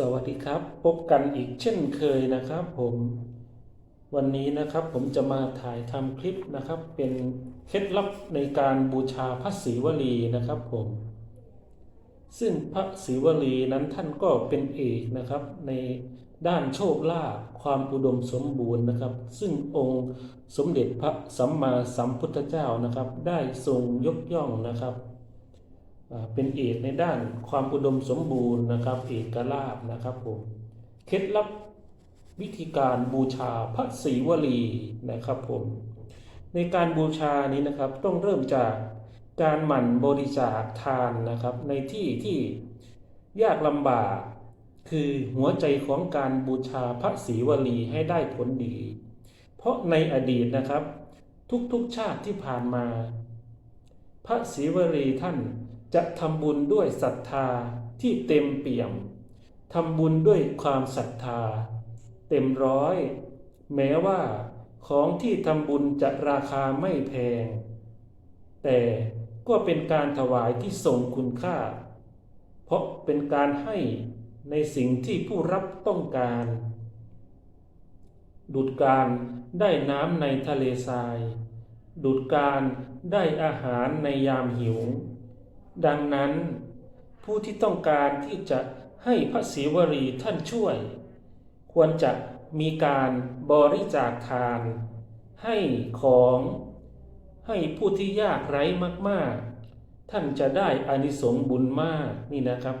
สวัสดีครับ พบกันอีกเช่นเคยนะครับ ผมวันนี้นะครับผมจะมาถ่ายทำคลิปนะครับ เป็นเคล็ดลับในการบูชาพระศรีวลีนะครับผม ซึ่งพระศรีวลีนั้นท่านก็เป็นเอกนะครับ ในด้านโชคลาภความอุดมสมบูรณ์นะครับ ซึ่งองค์สมเด็จพระสัมมาสัมพุทธเจ้านะครับ ได้ทรงยกย่องนะครับ เป็นเอกในด้านความอุดมสมบูรณ์นะครับเอกลาภนะครับผมเคล็ดลับวิธีการบูชาพระศรีวลีนะครับผมในการบูชานี้นะครับต้องเริ่มจากการหมั่นบริจาคทานนะครับ ในที่ที่ยากลำบากคือหัวใจของการบูชาพระศรีวลีให้ได้ผลดี เพราะในอดีตนะครับ ทุกๆชาติที่ผ่านมา พระศรีวลีท่าน จะทำบุญด้วยศรัทธาที่เต็มเปี่ยมทำบุญด้วยความศรัทธา เต็มร้อย แม้ว่าของที่ทำบุญจะราคาไม่แพง แต่ก็เป็นการถวายที่ทรงคุณค่า เพราะเป็นการให้ในสิ่งที่ผู้รับต้องการ ดุดการได้น้ำในทะเลทราย ดุดการได้อาหารในยามหิว ดังนั้น ผู้ที่ต้องการที่จะให้พระศิวรีท่านช่วย ควรจะมีการบริจาคทาน ให้ของ ให้ผู้ที่ยากไร้มาก ๆ ท่านจะได้อานิสงส์บุญมากนี่นะครับ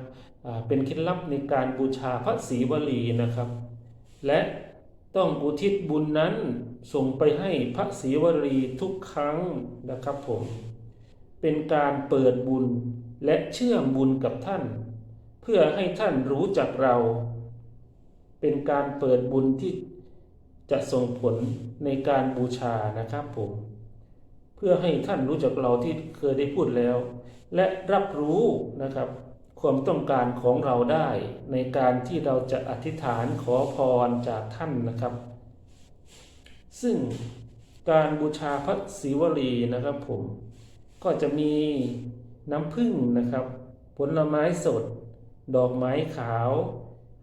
เป็นเคล็ดลับในการบูชาพระศรีวลีนะครับ และต้องอุทิศบุญนั้นส่งไปให้พระศรีวลีทุกครั้งนะครับผม เป็นการเปิดบุญและเชื่อมบุญกับท่าน เพื่อให้ท่านรู้จักเรา เป็นการเปิดบุญที่จะส่งผลในการบูชานะครับผม เพื่อให้ท่านรู้จักเราที่เคยได้พูดแล้ว และรับรู้นะครับ ความต้องการของเราได้ในการที่เราจะอธิษฐานขอพรจากท่านนะครับ ซึ่งการบูชาพระศิวลีนะครับผม ก็จะมีน้ำผึ้งนะครับ ผลไม้สด ดอกไม้ขาว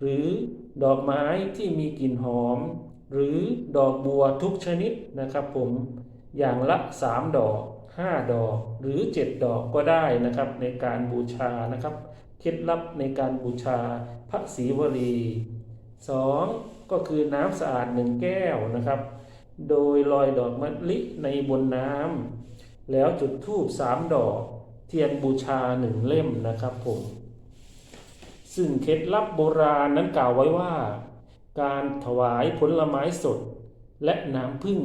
หรือดอกไม้ที่มีกลิ่นหอม หรือดอกบัวทุกชนิดนะครับผมอย่างละ 3 ดอก 5 ดอก หรือ 7 ดอกก็ได้นะครับ ในการบูชานะครับเคล็ดลับในการบูชาพระศรีวลี 2. ก็คือน้ำสะอาดหนึ่งแก้วนะครับ โดยลอยดอกมะลิในบนน้ำ แล้วจุดธูปสามดอกเทียนบูชาหนึ่งเล่มนะครับผม ซึ่งเคล็ดลับโบราณนั้นกล่าวไว้ว่า การถวายผลไม้สด และน้ำผึ้ง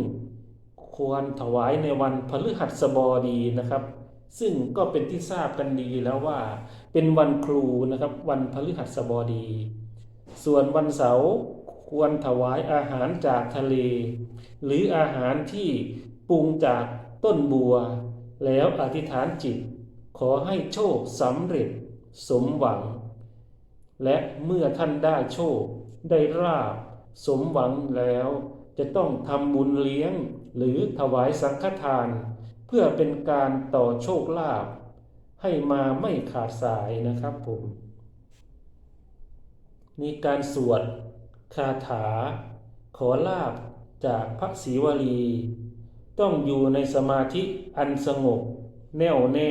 ควรถวายในวันพฤหัสบดีนะครับ ซึ่งก็เป็นที่ทราบกันดีแล้วว่า เป็นวันครูนะครับวันพฤหัสบดี ส่วนวันเสาร์ควรถวายอาหารจากทะเล หรืออาหารที่ปรุงจาก ต้นบัว แล้วอธิษฐานจิต ขอให้โชคสำเร็จสมหวัง และเมื่อท่านได้โชค ได้ราบ สมหวังแล้วจะต้องทำบุญเลี้ยงหรือถวายสังฆทาน เพื่อเป็นการต่อโชคลาภให้มาไม่ขาดสายนะครับผมมีการสวดคาถา ขอลาบจากพระศรีวลี ต้องอยู่ในสมาธิอันสงบ แน่วแน่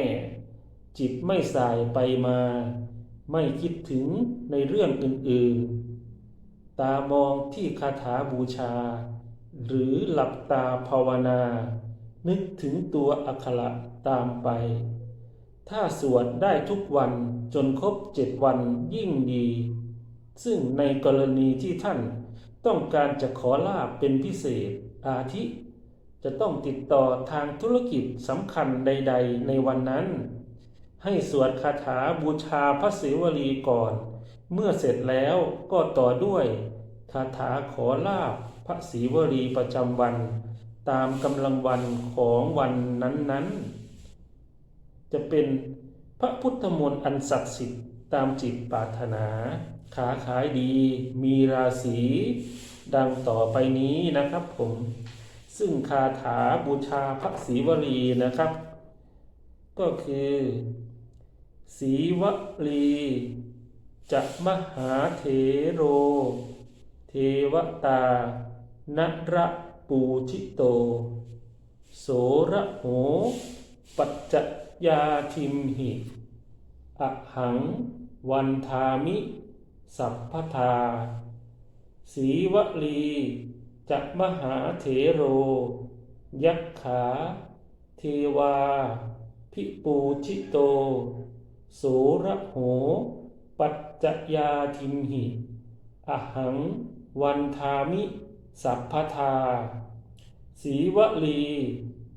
จิตไม่สายไปมา ไม่คิดถึงในเรื่องอื่นๆ ตามองที่คาถาบูชา หรือหลับตาภาวนา นึกถึงตัวอักขระตามไป ถ้าสวดได้ทุกวันจนครบเจ็ดวันยิ่งดี ซึ่งในกรณีที่ท่านต้องการจะขอลาบเป็นพิเศษอาทิ จะต้องติดต่อทางธุรกิจสำคัญใด ๆ ในวันนั้น ให้สวดคาถาบูชาพระศิวลีก่อน เมื่อเสร็จแล้วก็ต่อด้วยคาถาขอลาบพระศรีวลีประจำวัน ตามกำลังวันของวันนั้นๆ จะเป็นพระพุทธมนต์อันศักดิ์สิทธิ์ตามจิตปรารถนาขาขายดีมีราศีดังต่อไปนี้นะครับผม ซึ่งคาถาบูชาพระศรีวลีนะครับ ก็คือศรีวลีจะมหาเถโร เทวตานระปูชิโต โสระโห ปัจจยาทิมหิอหัง วันทามิ สัพพทา สีวลี จะมหาเถโร ยักขา เทวา พิปูชิโต โสระโห ปัจจยาทิมหิอะหัง วันทามิ สัพพทา สีวลี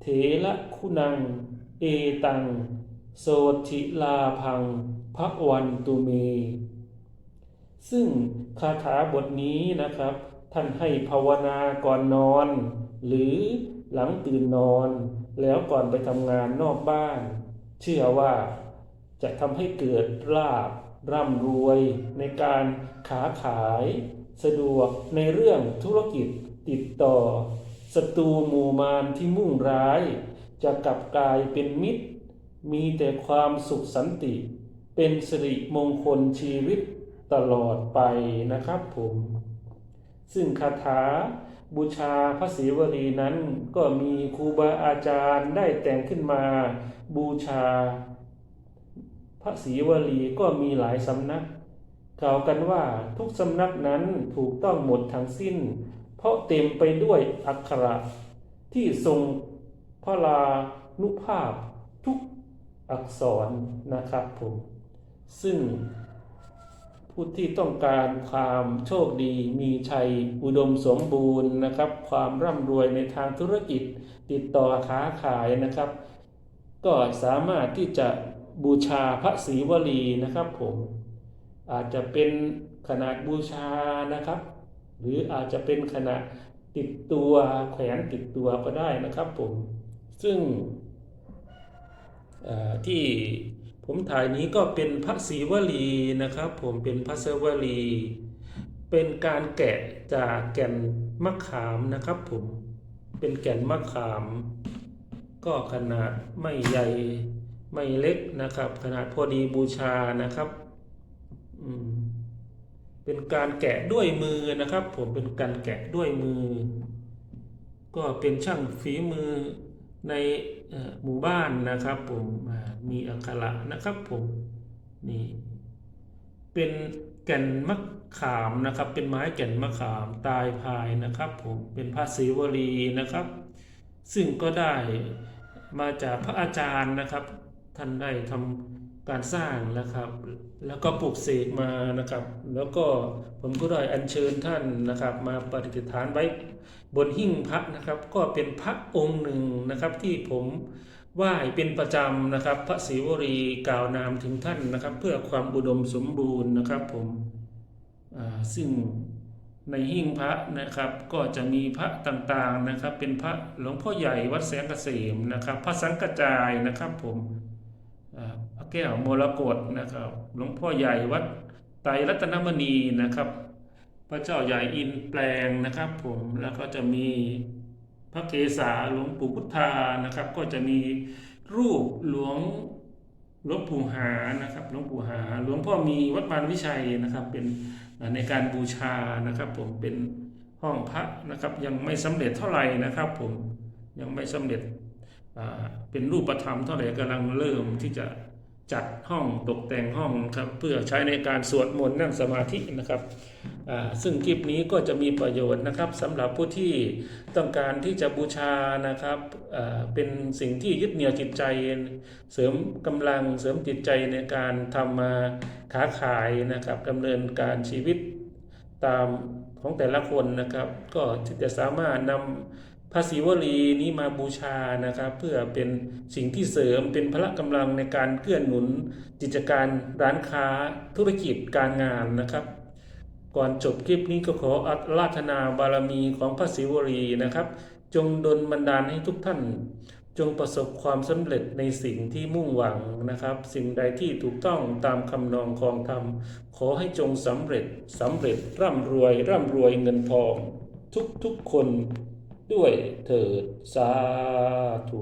เถระคุณัง เอตัง โสธิลาพังพระวันตุเม ซึ่งคาถาบทนี้นะครับ ท่านให้ภาวนาก่อนนอน หรือหลังตื่นนอน แล้วก่อนไปทำงานนอกบ้าน เชื่อว่าจะทำให้เกิดลาบร่ำรวยในการขาขาย สะดวกในเรื่องธุรกิจติดต่อศัตรูหมู่มารที่มุ่งร้าย จะกลับกลายเป็นมิตร มีแต่ความสุขสันติ เป็นสิริมงคลชีวิตตลอดไปนะครับผม ซึ่งคาถาบูชาพระศรีวลีนั้น ก็มีครูบาอาจารย์ได้แต่งขึ้นมาบูชา พระศรีวลีก็มีหลายสำนักกล่าวกันว่าทุกสำนักนั้นถูกต้องหมดทั้งสิ้น เพราะเต็มไปด้วยอักขระ ที่ทรงพระลานุภาพทุกอักษรนะครับผม ซึ่ง ผู้ที่ต้องการความโชคดี มีชัย อุดมสมบูรณ์นะครับ ความร่ำรวยในทางธุรกิจติดต่อค้าขายนะครับ ก็สามารถที่จะบูชาพระศรีวลีนะครับผมอาจจะเป็นขนาดบูชานะครับ หรืออาจจะเป็นขนาดติดตัวแขวนติดตัวก็ได้นะครับผมซึ่งที่ ผมถ่ายนี้ก็เป็นพระศรีวลีนะครับ ผมเป็นพระศรีวลี เป็นการแกะจากแก่นมะขามนะครับ ผมเป็นแก่นมะขาม ก็ขนาดไม่ใหญ่ไม่เล็กนะครับ ขนาดพอดีบูชานะครับอืเป็นการแกะด้วยมือนะครับ ผมเป็นการแกะด้วยมือ ก็เป็นช่างฝีมือ ในหมู่บ้านนะครับผมมีอักขระนะครับผมนี่เป็นแก่นมะขามนะครับ เป็นไม้แก่นมะขามตายพายนะครับผมเป็นพระศรีวลีนะครับ ซึ่งก็ได้มาจากพระอาจารย์นะครับ ท่านได้ทำ การสร้างนะครับ แล้วก็ปลูกเสกมานะครับ แล้วก็ผมก็ได้อัญเชิญท่านนะครับ มาปฏิฐานไว้บนหิ้งพระนะครับ ก็เป็นพระองค์หนึ่งนะครับที่ผมไหว้เป็นประจำนะครับ พระศรีวรีกล่าวนามถึงท่านนะครับ เพื่อความอุดมสมบูรณ์นะครับผมซึ่งในหิ้งพระนะครับก็จะมีพระต่างๆนะครับ เป็นพระหลวงพ่อใหญ่วัดแสงเกษมนะครับ พระสังกระจายนะครับผม แก้วมรกตนะครับ หลวงพ่อใหญ่วัดไตรรัตนมณีนะครับ พระเจ้าใหญ่อินแปลงนะครับผมแล้วก็จะมีพระเกศาหลวงปู่พุทธานะครับ ก็จะมีรูปหลวงหลวงปู่หานะครับหลวงปู่หาหลวงพ่อมีวัดปานวิชัยนะครับ เป็นในการบูชานะครับ ผมเป็นห้องพระนะครับ ยังไม่สำเร็จเท่าไหร่นะครับ ผมยังไม่สำเร็จเป็นรูปธรรมเท่าไหร่กำลังเริ่มที่จะ จัดห้องตกแต่งห้องครับเพื่อใช้ในการสวดมนต์นั่งสมาธินะครับซึ่งคลิปนี้ก็จะมีประโยชน์นะครับสำหรับผู้ที่ต้องการที่จะบูชานะครับเป็นสิ่งที่ยึดเหนี่ยวจิตใจ เสริมกำลังเสริมจิตใจในการทำมาค้าขายนะครับดำเนินการชีวิตตามของแต่ละคนนะครับ ก็จะสามารถนำ ภาษีวลีนี้มาบูชานะครับ เพื่อเป็นสิ่งที่เสริมเป็นพละกำลังในการเกื้อหนุนกิจการร้านค้าธุรกิจการงานนะครับ ก่อนจบคลิปนี้ก็ขออาราธนาบารมีของพระศิวลีนะครับ จงดลบันดาลให้ทุกท่าน จงประสบความสำเร็จในสิ่งที่มุ่งหวังนะครับ สิ่งใดที่ถูกต้องตามคำนองคองธรรม ขอให้จงสำเร็จสำเร็จร่ำรวยร่ำรวยเงินทอง ทุกทุกๆคน ด้วยเถิดสาธุ